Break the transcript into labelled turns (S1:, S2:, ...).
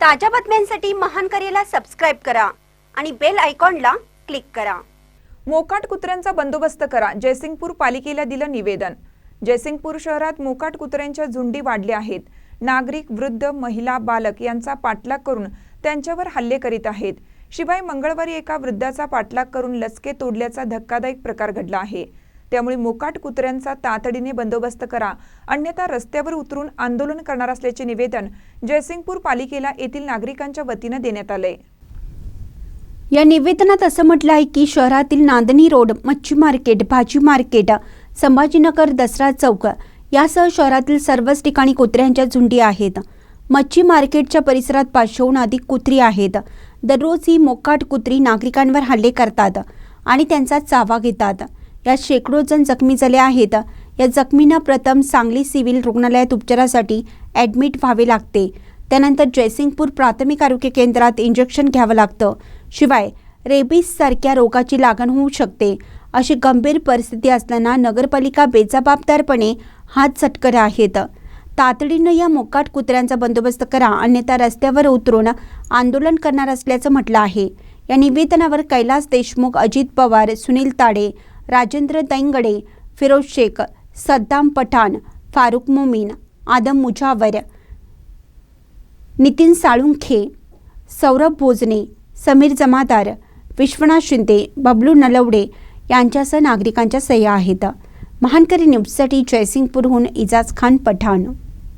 S1: ताज्या बातम्यांसाठी महान करेला सबस्क्राईब करा आणि बेल आयकॉनला क्लिक करा.
S2: मोकाट कुत्र्यांचा बंदोबस्त करा. जयसिंगपूर पालिकेला दिलं निवेदन. जयसिंगपूर शहरात मोकाट कुत्र्यांच्या झुंडी वाढल्या आहेत. नागरिक वृद्ध महिला बालक यांचा पाठलाग करून त्यांच्यावर हल्ले करीत आहेत. शिवाय मंगळवारी एका वृद्धाचा पाठलाग करून लचके तोडल्याचा धक्कादायक प्रकार घडला आहे. त्यामुळे मोकाट कुत्र्यांचा तातडीने बंदोबस्त करा. अन्यथा रस्त्यावर उतरून आंदोलन करणार असल्याचे निवेदन जयसिंगपूर पालिकेला येथील नागरिकांच्या वतीनं देण्यात आले
S1: या निवेदनात असं म्हटलं आहे की शहरातील नांदणी रोड मच्छी मार्केट भाजी मार्केट संभाजीनगर दसरा चौक यासह शहरातील सर्वच ठिकाणी कुत्र्यांच्या झुंडी आहेत. मच्छी मार्केटच्या परिसरात पाचशेहून अधिक कुत्री आहेत. दररोज ही मोकाट कुत्री नागरिकांवर हल्ले करतात आणि त्यांचा चावा घेतात. यात शेकडो जण जखमी झाले आहेत. या जखमींना प्रथम सांगली सिव्हिल रुग्णालयात उपचारासाठी ॲडमिट व्हावे लागते. त्यानंतर जयसिंगपूर प्राथमिक आरोग्य केंद्रात इंजेक्शन घ्यावं लागतं. शिवाय रेबीजसारख्या रोगाची लागण होऊ शकते. अशी गंभीर परिस्थिती असताना नगरपालिका बेजबाबदारपणे हात झटकर आहेत. तातडीनं या मोकाट कुत्र्यांचा बंदोबस्त करा अन्यथा रस्त्यावर उतरून आंदोलन करणार असल्याचं म्हटलं आहे. या निवेदनावर कैलास देशमुख अजित पवार सुनील ताडे राजेंद्र दैंगडे फिरोज शेख सद्दाम पठाण फारुख मोमीन आदम मुजावर नितीन साळुंखे सौरभ भोजने समीर जमादार विश्वनाथ शिंदे बबलू नलवडे यांच्यासह नागरिकांच्या सह्या आहेत. महानकरी न्यूजसाठी जयसिंगपूरहून इजाज खान पठाण.